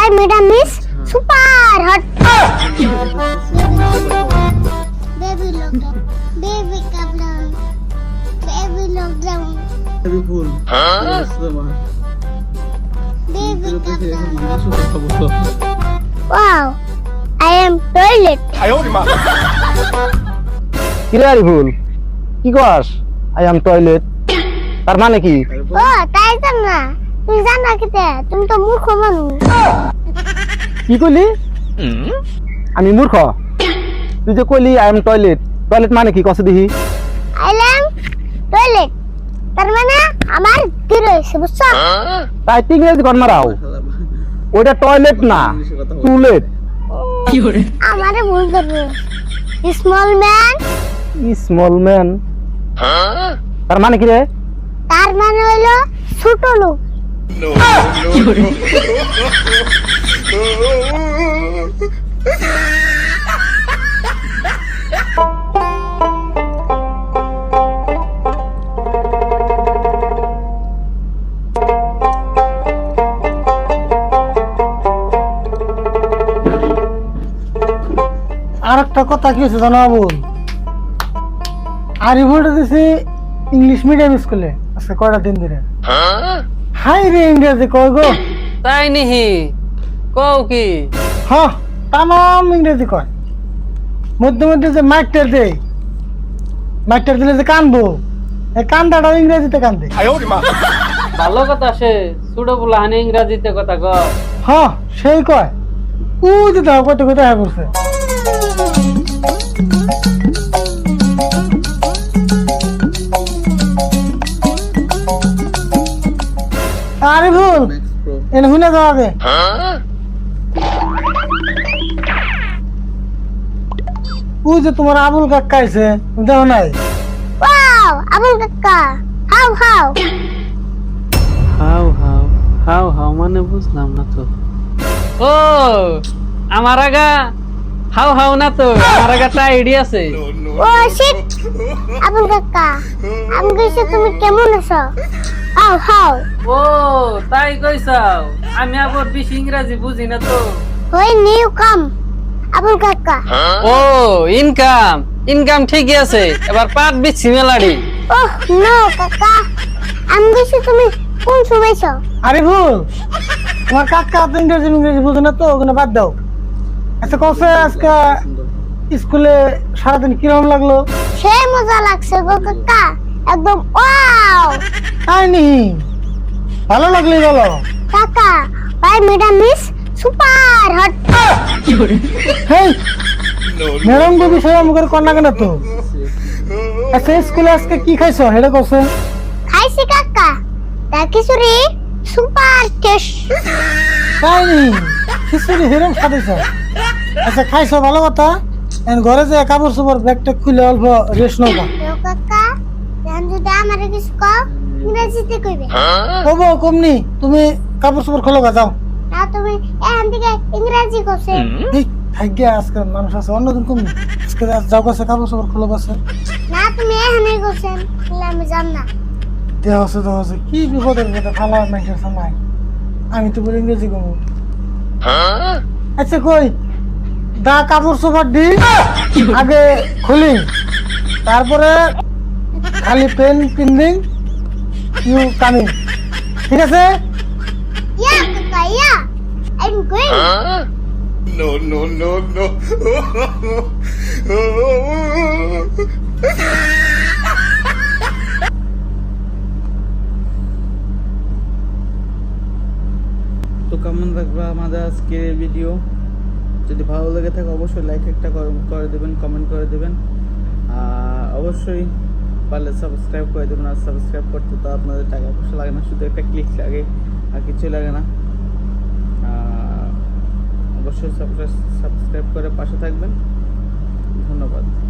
Is super hot. Baby lockdown. Baby lockdown. Baby lockdown. Heavy full. I am toilet. কিরে আরিফুল কি কস I am toilet তার মানে কি ও তাই তো না তুমি জানো কিতে তুমি তো মূর্খ মানুষ কি কইলি আমি মূর্খ তুই যে কইলি আই এম টয়লেট টয়লেট মানে কি? কসে দিহি। আইলাম টয়লেট তার মানে আমার কি রয়েছে বুঝছ তাই তুই ইংরেজি কর মারাও ওইটা টয়লেট না টুলেট আমারে ভুল করবে স্মল ম্যান স্মল ম্যান তার মানে কি রে তার মানে হলো ছোট লোক। আর একটা কথা কি হয়েছে জানো বোন আরিফুলটা দিছি ইংলিশ মিডিয়াম স্কুলে আজকে কয়টা দিন ধরে? হাই রে ইংরেজি কয় গো। তাই নিহি। কও কি? হ তামাম ইংরেজি কয়। মধ্যে মধ্যে যে মাইকটার দেয়। মাইকটার দিলে যে কানবো। এই কান্দাটাও ইংরেজিতে কান্দে। ভালো কথা সে সুডো বলা হানি ইংরাজিতে কথা ক হ সেই কয়। উ যে দাও কত কথা হয়ে পড়ছে। এনে শুনে যাওয়া দে ও যে তোমার আবুল কাকা আইছে দেখো নাই? ওয়াও আবুল কাকা how how how how how how মানে বুঝলাম না তো। ও আমার আগা হাউ হাও না তো আমার আগা টাইডি আছে। ও শিট আবুল কাকা আমি কইছি তুমি কেমন আছো? হাউ হাউ ও তাই কইছাও আমি আবার বেশি ইংরাজি বুঝি না তো। ওই নিউ কাম আবুল কাকা। ও ইনকাম ইনকাম ঠিকই আছে এবার পাট বিচ্ছি মেলাড়ি ওহ নো কাকা আমি কইছি তুমি কোন সময়ছো আরিফুল তোমার কাকা তো ইংরেজি ইংরেজি বুঝে না তো ওখানে বাদ দাও। আচ্ছা কসে আজকে স্কুলে সারাদিন কীরকম লাগল? সে মজা লাগছে গো কাকা একদম ওয়াও। তাই নি? ভালো লাগলে বলো। কাকা ভাই madam miss super hot hey madam তো বিষয় আমাকে কন্যা কেন তো। আচ্ছা স্কুলে আজকে কি খাইছো হেডে কসে খাইছি কাকা তা খিচুড়ি সুপার টেস্ট তাই নি? খিচুড়ি হেরম খাইছ আচ্ছা খাইছো? ভালো কথা। ঘরে যে কাপড় চোপড় ব্যাগটা খুলে অল্প রেস্ট তো কাকা জান যদি আমারে কিছু কও ইংরেজিতে কইবে। কবো কমনি তুমি কাপড় চোপড় খোলো গা যাও। না তুমি এখান থেকে ইংরেজি কইছে এই ভাগ্যে আজকে মানুষ আছে অন্যদিন কমনি। আজকে যাও কাছে কাপড় চোপড় খোলো কাছে না তুমি এখানে কইছেন তাহলে আমি জান না। দেহ আছে দেহ আছে। কি বিপদের কথা ফালা মেঘের সময় আমি তো বলি ইংরেজি কমু। আচ্ছা কই? দা কাপড় চোপড় দি আগে খুলি। তারপরে খালি পেন পিন্দিং ইউ কামিং। ঠিক আছে? তো কেমন লাগবে আমাদের আজকের ভিডিও যদি ভালো লেগে থাকে অবশ্যই লাইক একটা করে- দেবেন কমেন্ট করে দেবেন। অবশ্যই পারলে সাবস্ক্রাইব করে দেবেন। আর সাবস্ক্রাইব করতে তো আপনাদের টাকা পয়সা লাগে না, শুধু একটা ক্লিক লাগে, আর কিছু লাগে না। অবশ্যই সাবস্ক্রাইব করে পাশে থাকবেন। ধন্যবাদ।